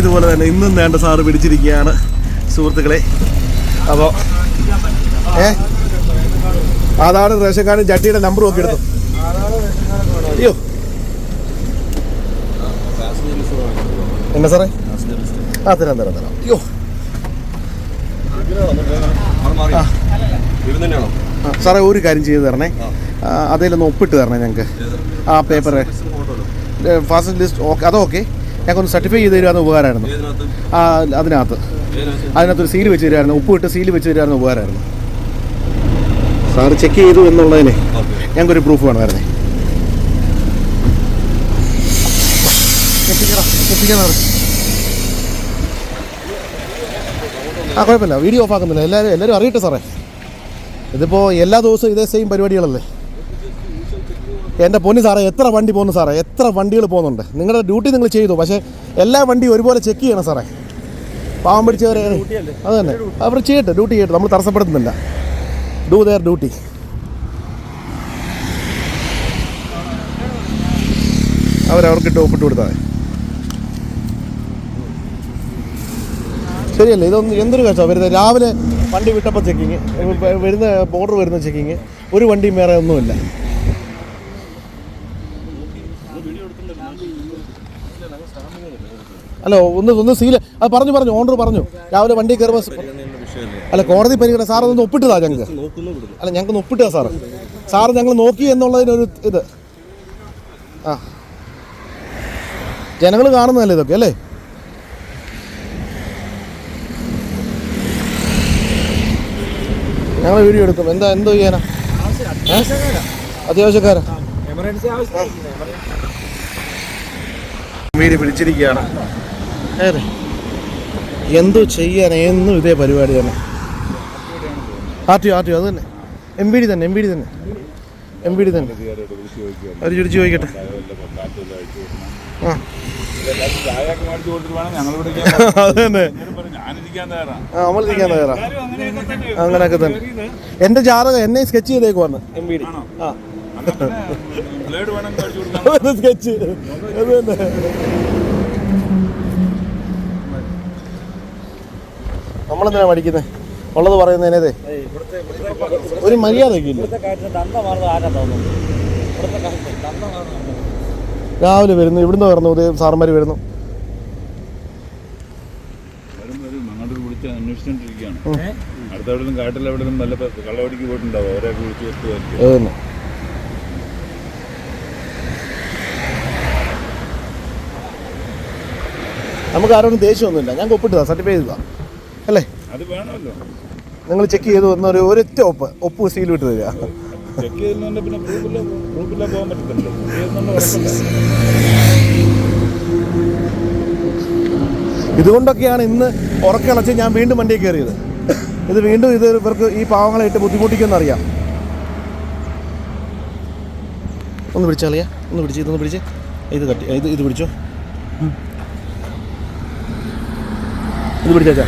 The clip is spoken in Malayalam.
ഇതുപോലെ തന്നെ ഇന്നും വേണ്ട സാറ് പിടിച്ചിരിക്കുകയാണ്. സുഹൃത്തുക്കളെ അപ്പോൾ ഏ? അതാണ് റേഷൻ കാർഡ് ജട്ടിയുടെ നമ്പർ നോക്കി എടുത്തു? അയ്യോ. എന്നാ സാറേ? ആ തരാം തരാം തരാം. അയ്യോ. സാറേ ഒരു കാര്യം ചെയ്ത് തരണേ. അതിലൊന്ന് ഒപ്പിട്ട് തരണേ ഞങ്ങൾക്ക് ആ പേപ്പറ്. Fast list okay. അതൊക്കെ ഞങ്ങൾക്കൊന്ന് സർട്ടിഫൈ ചെയ്ത് തരുമായിരുന്നു ഉപകാരമായിരുന്നു. ആ അതിനകത്ത്. അതിനകത്തൊരു സീൽ വെച്ച് തരുമായിരുന്നു ഉപ്പ് ഇട്ട് സീൽ വെച്ച് തരുമായിരുന്നു ഉപകാരമായിരുന്നു. സാർ ചെക്ക് ചെയ്തു എന്നുള്ളതിനെ ഞങ്ങൾക്കൊരു പ്രൂഫ് വേണമായിരുന്നേ. ആ കുഴപ്പമില്ല. വീഡിയോ ഓഫ് ആക്കുന്നില്ല. എല്ലാവരും എല്ലാവരും അറിയട്ടെ സാറേ. ഇതിപ്പോൾ എല്ലാ ദിവസവും ഇതേ സെയിം പരിപാടികളല്ലേ? എന്റെ പൊന്നി സാറേ എത്ര വണ്ടി പോകുന്നു സാറേ? എത്ര വണ്ടികൾ പോകുന്നുണ്ട്? നിങ്ങളുടെ ഡ്യൂട്ടി നിങ്ങൾ ചെയ്തു പക്ഷേ എല്ലാ വണ്ടിയും ഒരുപോലെ ചെക്ക് ചെയ്യണം സാറേ. പാവം പിടിച്ചവരെ. അത് തന്നെ. അവർ ചെയ്യട്ടെ ഡ്യൂട്ടി ചെയ്യട്ടെ. നമ്മൾ തടസ്സപ്പെടുത്തുന്നില്ല. ഡു ദെയർ ഡ്യൂട്ടി അവരവർക്കിട്ട് ഒപ്പിട്ട് കൊടുത്താൽ ശരിയല്ലേ? ഇതൊന്നും എന്തൊരു കഷ്ടമാണ് വരുന്നത് രാവിലെ വണ്ടി വിട്ടപ്പോൾ ചെക്കിങ് വരുന്ന ബോർഡർ വരുന്ന ചെക്കിങ് ഒരു വണ്ടിയും വേറെ ഒന്നുമില്ല. അല്ല ഒന്ന് ഒന്ന് സീൽ അത് പറഞ്ഞു പറഞ്ഞു ഓണർ പറഞ്ഞു. രാവിലെ വണ്ടി കയറുമ്പോൾ അല്ല കോടതി പരിഗണന സാർ ഒന്ന് ഒപ്പിട്ടതാ ഞങ്ങൾക്ക്. അല്ല ഞങ്ങൾക്ക് ഒപ്പിട്ടതാ സാറ്. സാർ ഞങ്ങൾ നോക്കി എന്നുള്ളതിനൊരു ഇത്. ആ. ജനങ്ങൾ കാണുന്നതല്ലേ ഇതൊക്കെ അല്ലേ? ഞങ്ങൾ വീഡിയോ എടുക്കും. എന്താ എന്തോ ചെയ്യാനാ? അത്യാവശ്യക്കാരാ? എമർജൻസി ആവശ്യം വീഡിയോ പിടിച്ചിരിക്കുകയാണ് ഏറെ എന്തോ ചെയ്യാൻ എന്നും ഇതേ പരിപാടി തന്നെ. R T O R T O അത് തന്നെ. എം ബി ഡി തന്നെ. എം ബി ഡി തന്നെ എം ബി ഡി തന്നെ. അവർ ചോദിച്ചു ചോദിക്കട്ടെ അങ്ങനെയൊക്കെ തന്നെ. എന്റെ ജാതകം എന്നെ സ്കെച്ച് ചെയ്തേക്കുവാണ്. എം ബി ഡി ആ. സ്കെച്ച്. അത് തന്നെ. നമ്മളെന്തിനാ പഠിക്കുന്നത് ഉള്ളത് പറയുന്നതിനേതേ ഒരു മര്യാദയൊക്കെ ഇല്ല? രാവിലെ വരുന്നു ഇവിടുന്ന് വരുന്നു ഉദയം സാറന്മാർ വരുന്നു. അന്വേഷിച്ചോണ്ടിരിക്കുകയാണ്. അടുത്ത എവിടെയും കാട്ടിൽ എവിടെയും നല്ല കള്ളവടിക്ക് പോയിട്ടുണ്ടാവും? അവരെ വിളിച്ച് വെക്കുമായിരിക്കും അത് തന്നെ നമുക്ക് ആരോടും ദേഷ്യമൊന്നുമില്ല. ഞാൻ ഒപ്പിട്ടതാ സർട്ടിഫൈ ചെയ്തതാ. അല്ലേ? അത് വേണമല്ലോ. നിങ്ങൾ ചെക്ക് ചെയ്ത് വന്ന ഒരു ഒരൊറ്റ ഒപ്പ് ഒപ്പ് സീൽ വിട്ട് തരിക ചെക്ക് പിന്നെ ഗ്രൂപ്പില്ല പോകാൻ ഇതുകൊണ്ടൊക്കെയാണ് ഇന്ന് ഉറക്കളച്ച് ഞാൻ വീണ്ടും വണ്ടിയിൽ കയറിയത്. ഇത് വീണ്ടും ഇത് ഇവർക്ക് ഈ പാവങ്ങളെ ഇട്ട് ബുദ്ധിമുട്ടിക്കുമെന്ന് അറിയാം. ഒന്ന് പിടിച്ചാളിയാ ഒന്ന് പിടിച്ച് ഇതൊന്ന് പിടിച്ച്. ഇത് കട്ടി ഇത് ഇത് പിടിച്ചോ? ഇത് പിടിച്ചാ